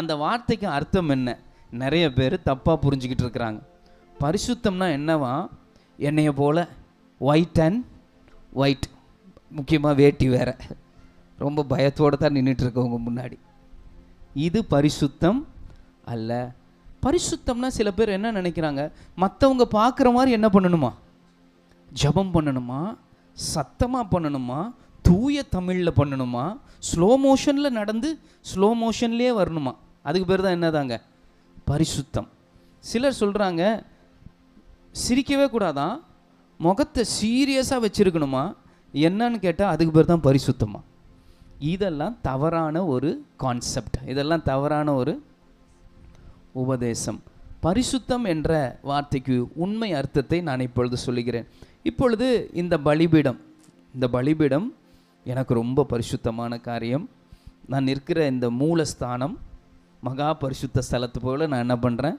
அந்த வார்த்தைக்கு அர்த்தம் என்ன? நிறைய பேர் தப்பாக புரிஞ்சுக்கிட்டு இருக்கிறாங்க. பரிசுத்தம்னா என்னவா? என்னைய போல ஒயிட் அண்ட் ஒயிட் முக்கியமாக வேட்டி வேற. ரொம்ப பயத்தோடு தான் நின்றுட்டு இருக்கவங்க முன்னாடி. இது பரிசுத்தம் அல்ல. பரிசுத்தம்னா சில பேர் என்ன நினைக்கிறாங்க? மற்றவங்க பார்க்குற மாதிரி என்ன பண்ணணுமா? ஜெபம் பண்ணணுமா? சத்தமாக பண்ணணுமா? தூய தமிழில் பண்ணணுமா? ஸ்லோ மோஷனில் நடந்து ஸ்லோ மோஷன்லேயே வரணுமா? அதுக்கு பேர் தான் என்னதாங்க? பரிசுத்தம். சிலர் சொல்கிறாங்க சிரிக்கவே கூடாதான் முகத்தை சீரியஸாக வச்சுருக்கணுமா? என்னன்னு கேட்டால் அதுக்கு பேர் தான் பரிசுத்தமா? இதெல்லாம் தவறான ஒரு கான்செப்ட் இதெல்லாம் தவறான ஒரு உபதேசம். பரிசுத்தம் என்ற வார்த்தைக்கு உண்மை அர்த்தத்தை நான் இப்பொழுது சொல்லுகிறேன். இப்பொழுது இந்த பலிபீடம். இந்த பலிபீடம் எனக்கு ரொம்ப பரிசுத்தமான காரியம். நான் நிற்கிற இந்த மூலஸ்தானம் மகா பரிசுத்த ஸ்தலத்து போல் நான் என்ன பண்ணுறேன்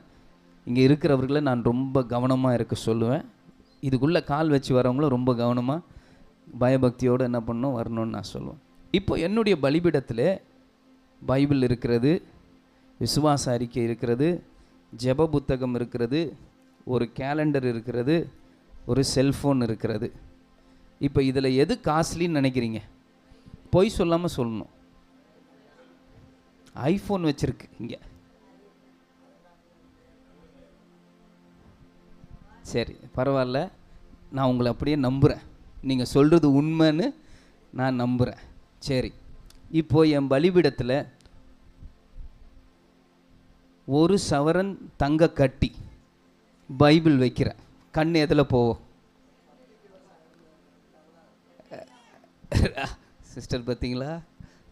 இங்கே இருக்கிறவர்களை நான் ரொம்ப கவனமாக இருக்க சொல்லுவேன். இதுக்குள்ளே கால் வச்சு வரவங்களும் ரொம்ப கவனமாக பயபக்தியோடு என்ன பண்ணணும் வரணும்னு நான் சொல்லுவேன். இப்போ என்னுடைய பலிபிடத்தில் பைபிள் இருக்கிறது விசுவாச அறிக்கை இருக்கிறது ஜெப புத்தகம் இருக்கிறது ஒரு கேலண்டர் இருக்கிறது ஒரு செல்ஃபோன் இருக்கிறது. இப்போ இதில் எது காஸ்ட்லின்னு நினைக்கிறீங்க? பொய் சொல்லாமல் சொல்லணும். ஐஃபோன் வச்சிருக்கு இங்கே. சரி பரவாயில்ல. நான் உங்களை அப்படியே நம்புகிறேன் நீங்கள் சொல்கிறது உண்மைன்னு நான் நம்புகிறேன் சரி இப்போ என் பலிபீடத்தில் ஒரு சவரன் தங்க கட்டி பைபிள் வைக்கிறேன் கண் எதில் போவோம் சிஸ்டர் பார்த்தீங்களா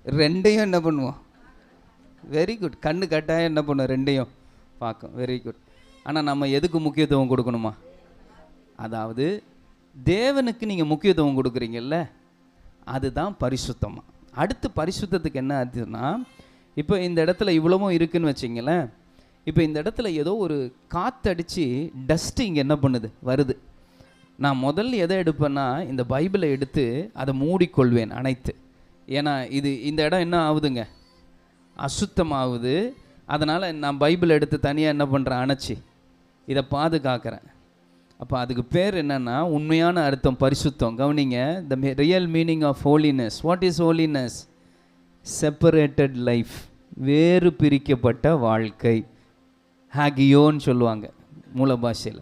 ரெண்டையும் என்ன பண்ணுவோம்? வெரி குட் கண்ணு கட்டாயம் என்ன பண்ணும்? ரெண்டையும் பார்க்கும். வெரி குட் ஆனால் நம்ம எதுக்கு முக்கியத்துவம் கொடுக்கணுமா? அதாவது தேவனுக்கு நீங்கள் முக்கியத்துவம் கொடுக்குறீங்கல்ல அதுதான் பரிசுத்தமாக அடுத்து பரிசுத்தத்துக்கு என்ன ஆச்சுன்னா இப்போ இந்த இடத்துல இவ்வளவும் இருக்குன்னு வச்சிங்களேன். இப்போ இந்த இடத்துல ஏதோ ஒரு காத்தடிச்சு டஸ்ட்டு இங்கே என்ன பண்ணுது? வருது. நான் முதல்ல எதை எடுப்பேன்னா இந்த பைபிளை எடுத்து அதை மூடிக்கொள்வேன் அனைத்து. ஏன்னா இது இந்த இடம் என்ன ஆகுதுங்க? அசுத்தமாகுது. அதனால் நான் பைபிள் எடுத்து தனியாக என்ன பண்ணுறேன் அணைச்சி. இதை பாதுகாக்கிறேன். அப்போ அதுக்கு பேர் என்னென்னா உண்மையான அர்த்தம் பரிசுத்தம். கவனிங்க the real meaning of holiness what is holiness separated life வேறு பிரிக்கப்பட்ட வாழ்க்கை. ஹாகியோன்னு சொல்லுவாங்க மூல பாஷையில்